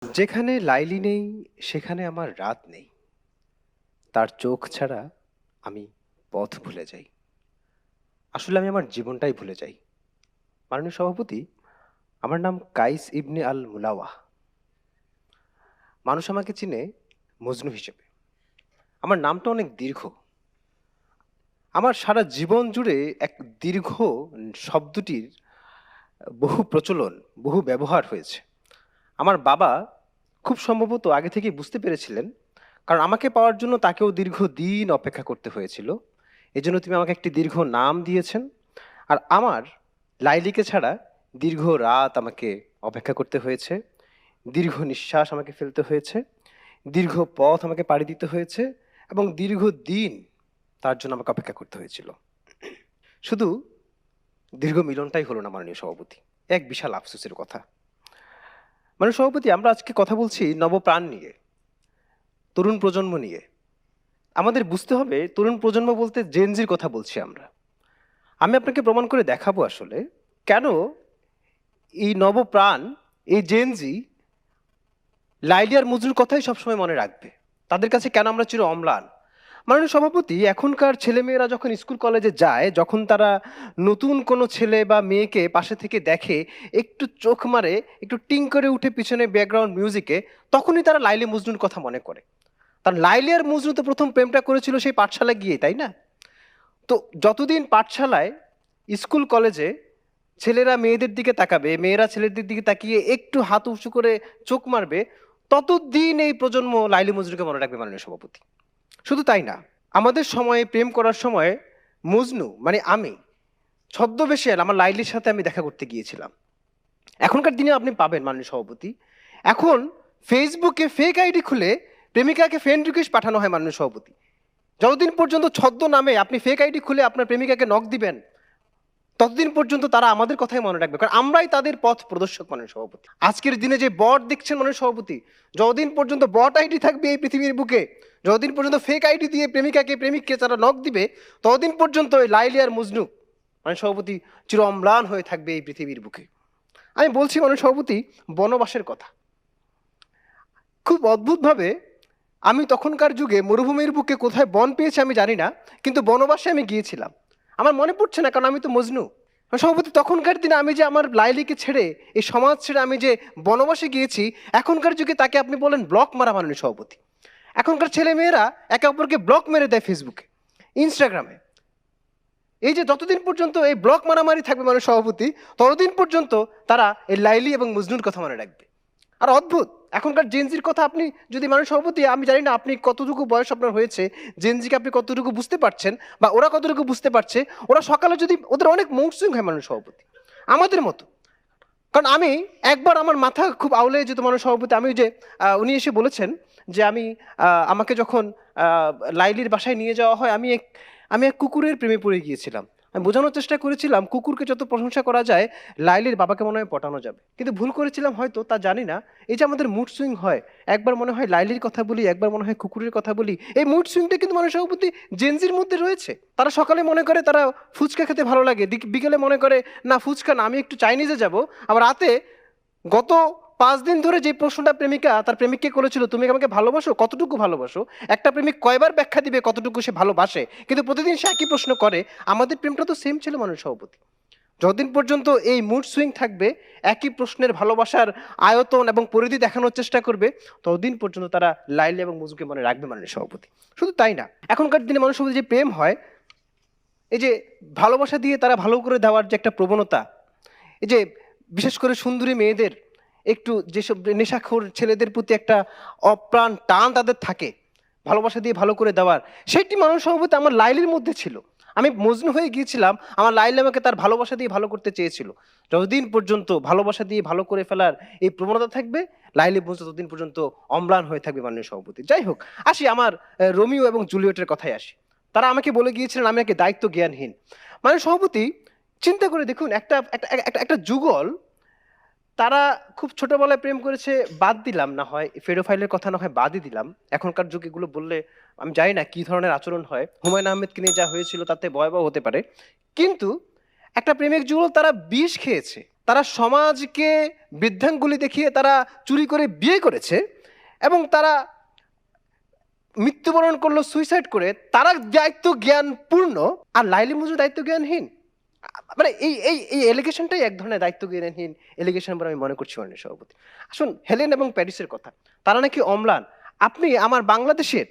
যেখানে লাইলি নেই, সেখানে আমার রাত নেই। তার চোখ ছাড়া আমি পথ ভুলে যাই। আসলে আমি আমার জীবনটাই ভুলে যাই। মাননীয় সভাপতি, আমার নাম কাইস ইবনে আল মুলাওয়াহ। মানুষ আমাকে চিনে মজনু হিসেবে। আমার নামটা অনেক দীর্ঘ। আমার সারা জীবন জুড়ে এক দীর্ঘ শব্দটির বহু প্রচলন, বহু ব্যবহার হয়েছে। আমার বাবা খুব সম্ভবত আগে থেকেই বুঝতে পেরেছিলেন, কারণ আমাকে পাওয়ার জন্য তাকেও দীর্ঘ দিন অপেক্ষা করতে হয়েছিল। এজন্য তুমি আমাকে একটি দীর্ঘ নাম দিয়েছেন, আর আমার লাইলিকে ছাড়া দীর্ঘ রাত আমাকে অপেক্ষা করতে হয়েছে, দীর্ঘ নিঃশ্বাস আমাকে ফেলতে হয়েছে, দীর্ঘ পথ আমাকে পাড়ি দিতে হয়েছে, এবং দীর্ঘ দিন তার জন্য আমাকে অপেক্ষা করতে হয়েছিল। শুধু দীর্ঘ মিলনটাই হলো না মাননীয় সভাপতি, এক বিশাল আফসোসের কথা। মানে সভাপতি, আমরা আজকে কথা বলছি নবপ্রাণ নিয়ে, তরুণ প্রজন্ম নিয়ে। আমাদের বুঝতে হবে, তরুণ প্রজন্ম বলতে জেনজির কথা বলছি আমরা। আমি আপনাকে প্রমাণ করে দেখাবো আসলে কেন এই নবপ্রাণ, এই জেনজি লাইলিয়ার মজুর কথাই সবসময় মনে রাখবে। তাদের কাছে কেন আমরা চির অম্লান? মাননীয় সভাপতি, এখনকার ছেলেমেয়েরা যখন স্কুল কলেজে যায়, যখন তারা নতুন কোনো ছেলে বা মেয়েকে পাশে থেকে দেখে, একটু চোখ মারে, একটু টিং করে উঠে পিছনে ব্যাকগ্রাউন্ড মিউজিকে তখনই তারা লাইলি মজনুর কথা মনে করে। তার লাইলি আর মজনু তো প্রথম প্রেমটা করেছিল সেই পাঠশালায় গিয়ে, তাই না? তো যতদিন পাঠশালায় স্কুল কলেজে ছেলেরা মেয়েদের দিকে তাকাবে, মেয়েরা ছেলেদের দিকে তাকিয়ে একটু হাত উঁচু করে চোখ মারবে, ততদিন এই প্রজন্ম লাইলি মজনুকে মনে রাখবে মাননীয় সভাপতি। শুধু তাই না, আমাদের সময়ে, প্রেম করার সময় মজনু মানে আমি, ছদ্মবেশে আমার লাইলির সাথে আমি দেখা করতে গিয়েছিলাম। এখনকার দিনে আপনি পাবেন মাননীয় সভাপতি। এখন ফেসবুকে ফেক আইডি খুলে প্রেমিকাকে ফ্রেন্ড রিকোয়েস্ট পাঠানো হয় মাননীয় সভাপতি। যতদিন পর্যন্ত ছদ্ম নামে আপনি ফেক আইডি খুলে আপনার প্রেমিকাকে নক দিবেন ততদিন পর্যন্ত তারা আমাদের কথাই মনে রাখবে। কারণ আমরাই তাদের পথ প্রদর্শক মাননীয় সভাপতি। আজকের দিনে যে বট দেখছেন মাননীয় সভাপতি, যতদিন পর্যন্ত বট আইডি থাকবে এই পৃথিবীর বুকে, যতদিন পর্যন্ত ফেক আইডি দিয়ে প্রেমিকাকে প্রেমিককে তারা নক দিবে, ততদিন পর্যন্ত ওই লাইলি আর মজনু মানে সভাপতি চির অম্লান হয়ে থাকবে এই পৃথিবীর বুকে। আমি বলছি মানে সভাপতি, বনবাসের কথা। খুব অদ্ভুতভাবে আমি তখনকার যুগে মরুভূমির বুকে কোথায় বন পেয়েছি আমি জানি না, কিন্তু বনবাসে আমি গিয়েছিলাম। আমার মনে পড়ছে না, কারণ আমি তো মজনু। সভাপতি তখনকার দিনে আমি যে আমার লাইলিকে ছেড়ে, এই সমাজ ছেড়ে আমি যে বনবাসে গিয়েছি, এখনকার যুগে তাকে আপনি বলেন ব্লক মারা মাননীয় সভাপতি। এখনকার ছেলে মেয়েরা একে অপরকে ব্লক মেরে দেয় ফেসবুকে, ইনস্টাগ্রামে। এই যে যতদিন পর্যন্ত এই ব্লক মারামারি থাকবে মানুষ সভাপতি, ততদিন পর্যন্ত তারা এই লাইলি এবং মজনুর কথা মনে রাখবে। আর অদ্ভুত! এখনকার জেনজির কথা আপনি যদি মানুষ সভাপতি আমি জানি না আপনি কতটুকু বয়স আপনার হয়েছে জেনজিকে আপনি কতটুকু বুঝতে পারছেন বা ওরা কতটুকু বুঝতে পারছে, ওরা সকালে যদি, ওদের অনেক মুড সুইং হয় মানুষ সভাপতি আমাদের মতো। কারণ আমি একবার আমার মাথা খুব আউলে যেত মানুষ সভাপতি আমি যে উনি এসে বলেছেন যে আমি আমাকে যখন লাইলির বাসায় নিয়ে যাওয়া হয়, আমি এক আমি এক কুকুরের প্রেমে পড়ে গিয়েছিলাম। আমি বোঝানোর চেষ্টা করেছিলাম কুকুরকে যত প্রশংসা করা যায়, লাইলির বাবাকে মনে হয় পটানো যাবে। কিন্তু ভুল করেছিলাম হয়তো, তা জানি না। এই যে আমাদের মুড সুইং হয়, একবার মনে হয় লাইলির কথা বলি, একবার মনে হয় কুকুরের কথা বলি, এই মুড সুইংটা কিন্তু মানুষ সভাপতি জেনজির মধ্যে রয়েছে। তারা সকালে মনে করে তারা ফুচকা খেতে ভালো লাগে বিকেলে মনে করে, না, ফুচকা না, আমি একটু চাইনিজে যাব। আবার রাতে গত পাঁচ দিন ধরে যে প্রশ্নটা প্রেমিকা, তার প্রেমিককে করেছিল, তুমি আমাকে ভালোবাসো? কতটুকু ভালোবাসো? একটা প্রেমিক কয়বার ব্যাখ্যা দিবে কতটুকু সে ভালোবাসে? কিন্তু প্রতিদিন সে একই প্রশ্ন করে। আমাদের প্রেমটা তো সেম ছিল মানুষ সভাপতি। যতদিন পর্যন্ত এই মুড সুইং থাকবে, একই প্রশ্নের ভালোবাসার আয়তন এবং পরিধি দেখানোর চেষ্টা করবে, ততদিন পর্যন্ত তারা লাইলে এবং মুজুকে মনে রাখবে মাননীয় সভাপতি। শুধু তাই না, এখনকার দিনে মধ্যে যে প্রেম হয়, এই যে ভালোবাসা দিয়ে তারা ভালো করে দেওয়ার যে একটা প্রবণতা, এই যে বিশেষ করে সুন্দরী মেয়েদের একটু যেসব নেশাখোর ছেলেদের প্রতি একটা অপ্রাণ টান তাদের থাকে, ভালোবাসা দিয়ে ভালো করে দেওয়ার, সেটি মানুষ সম্ভবত আমার লাইলের মধ্যে ছিল। আমি মজনু হয়ে গিয়েছিলাম, আমার লাইল আমাকে তার ভালোবাসা দিয়ে ভালো করতে চেয়েছিল। যতদিন পর্যন্ত ভালোবাসা দিয়ে ভালো করে ফেলার এই প্রবণতা থাকবে, লাইলি পর্যন্ত ততদিন পর্যন্ত অম্লান হয়ে থাকবে মাননীয় সভাপতি। যাই হোক, আসি আমার রোমিও এবং জুলিয়েটের কথায় আসি। তারা আমাকে বলে গিয়েছিলেন, আমি একে দায়িত্ব জ্ঞানহীন। মানে সভাপতি, চিন্তা করে দেখুন একটা, একটা- একটা যুগল তারা খুব ছোটবেলায় প্রেম করেছে, বাদ দিলাম না হয় ফেরোফাইলের কথা না হয় বাদই দিলাম। এখনকার যুগে এগুলো বললে আমি জানি না কি ধরনের আচরণ হয়। হুমায়ুন আহমেদকে নিয়ে যা হয়েছিল তাতে ভয়াবহ হতে পারে। কিন্তু একটা প্রেমিক যুগল তারা বিষ খেয়েছে। তারা সমাজকে বৃদ্ধাঙ্গুলি দেখিয়ে তারা চুরি করে বিয়ে করেছে এবং তারা মৃত্যুবরণ করল, সুইসাইড করে। তারা দায়িত্ব জ্ঞানপূর্ণ আর লাইলি মজুর দায়িত্ব জ্ঞানহীন। মানে এই এই এই এলিগেশনটাই এক ধরনের দায়িত্ব জ্ঞানহীন এলিগেশন বলে আমি মনে করছি মাননীয় সভাপতি। আসুন, হেলেন এবং প্যারিসের কথা। তারা নাকি অম্লান। আপনি আমার বাংলাদেশের,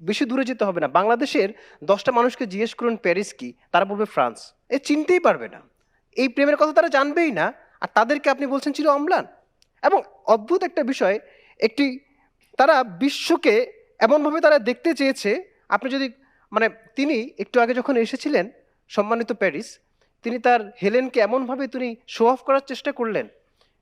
বেশি দূরে যেতে হবে না, বাংলাদেশের দশটা মানুষকে জিজ্ঞেস করুন প্যারিস কি, তারা বলবে ফ্রান্স। এ চিনতেই পারবে না। এই প্রেমের কথা তারা জানবেই না, আর তাদেরকে আপনি বলছেন ছিল অম্লান। এবং অদ্ভুত একটা বিষয়, একটি তারা বিশ্বকে এমনভাবে তারা দেখতে চেয়েছে, আপনি যদি মানে তিনি একটু আগে যখন এসেছিলেন সম্মানিত প্যারিস তিনি তার হেলেনকে এমনভাবে তিনি শো অফ করার চেষ্টা করলেন।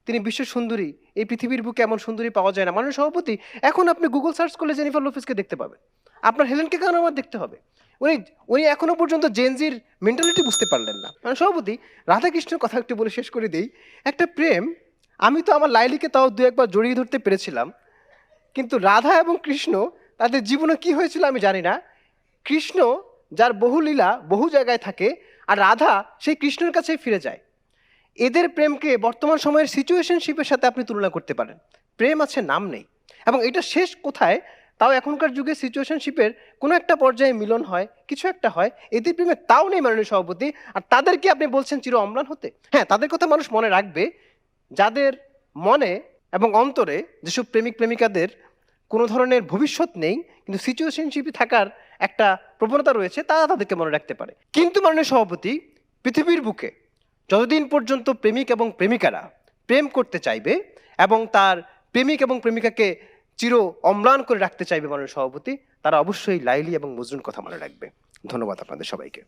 তিনি বিশ্ব সুন্দরী, এই পৃথিবীর বুকে এমন সুন্দরী পাওয়া যায় না। মাননীয় সভাপতি, এখন আপনি গুগল সার্চ করলে জেনিফার লোফিসকে দেখতে পাবেন। আপনার হেলেনকে কেন আমার দেখতে হবে? উনি উনি এখনও পর্যন্ত জেনজির মেন্টালিটি বুঝতে পারলেন না। মানে সভাপতি, রাধাকৃষ্ণের কথা একটু বলে শেষ করে দিই। একটা প্রেম, আমি তো আমার লাইলিকে তাও দু একবার জড়িয়ে ধরতে পেরেছিলাম। কিন্তু রাধা এবং কৃষ্ণ, তাদের জীবনে কি হয়েছিল আমি জানি না। কৃষ্ণ, যার বহু লীলা বহু জায়গায় থাকে আর রাধা সেই কৃষ্ণের কাছেই ফিরে যায়। এদের প্রেমকে বর্তমান সময়ের সিচুয়েশনশিপের সাথে আপনি তুলনা করতে পারেন। প্রেম আছে, নাম নেই। এবং এটা শেষ কোথায়? তাও এখনকার যুগে সিচুয়েশনশিপের কোনো একটা পর্যায়ে মিলন হয়, কিছু একটা হয়। এদের প্রেমে তাও নেই মাননীয় সভাপতি। আর তাদেরকে আপনি বলছেন চির অম্লান হতে? হ্যাঁ তাদের কথা মানুষ মনে রাখবে। যাদের মনে এবং অন্তরে যেসব প্রেমিক প্রেমিকাদের কোনো ধরনের ভবিষ্যৎ নেই, কিন্তু সিচুয়েশনশিপে থাকার একটা প্রবণতা রয়েছে, তারা তাদেরকে মনে রাখতে পারে। কিন্তু মাননীয় সভাপতি, পৃথিবীর বুকে যতদিন পর্যন্ত প্রেমিক এবং প্রেমিকারা প্রেম করতে চাইবে এবং তার প্রেমিক এবং প্রেমিকাকে চির অম্লান করে রাখতে চাইবে মাননীয় সভাপতি, তারা অবশ্যই লাইলি এবং মজরুন কথা মনে রাখবে। ধন্যবাদ আপনাদের সবাইকে।